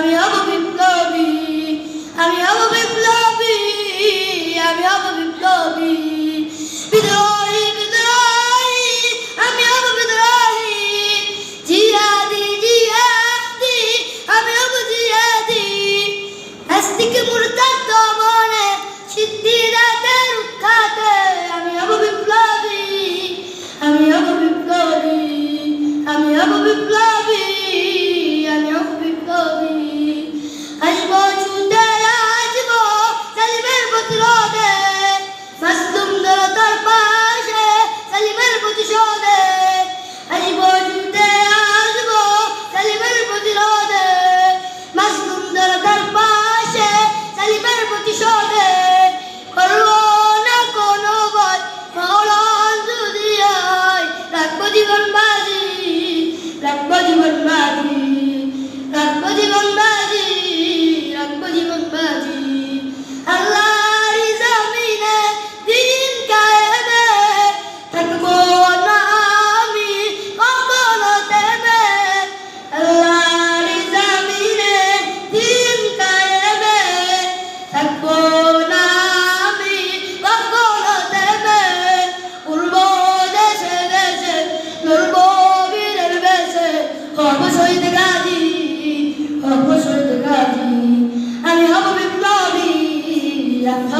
আমি হব বিপ্লবী, আমি হব বিপ্লবী, আমি হব বিপ্লবী। বিদ্রোহী বিদ্রোহী, আমি হব বিদ্রোহী। জিয়াদি জিয়াদি আমি হব জিয়াদি আস্তিকে মুর বন্ধুদিগণ বা Làm